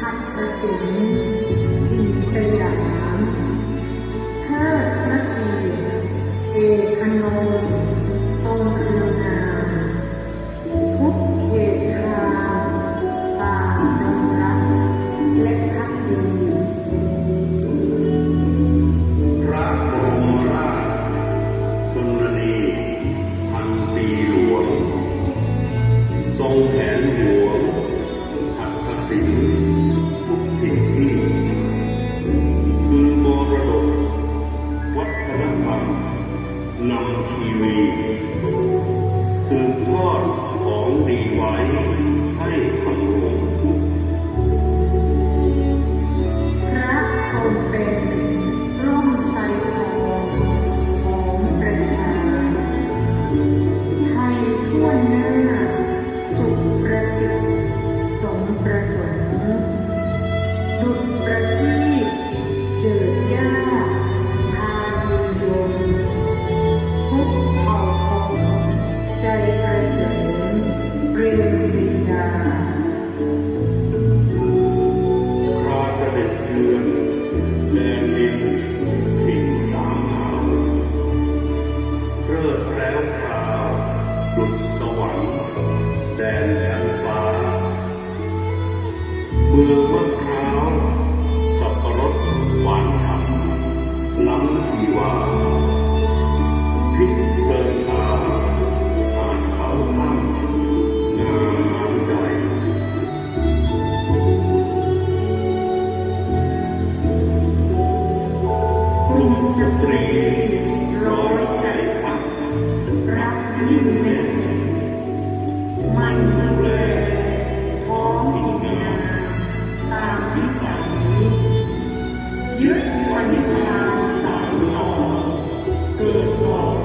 หัตถสิน นำทีวีสืบทอดของดีไว้ให้ทำรงพระทรงเป็นร่มไทรทองของประชาให้ทั่วหน้า สุขประสิทธิ์สมประสงค์ดุจประทีปเจิดจ้าพายุยง ดุจสวรรค์แดนชั้นฟ้า เมืองมะพร้าวสับปะรดหวานฉ่ำล้ำชีวาพลิกเดินทางผ่านเขาถ้ำงามน้ำใจ กลุ่มสตรี วันนี้ทนาสายต่อเกิดทอง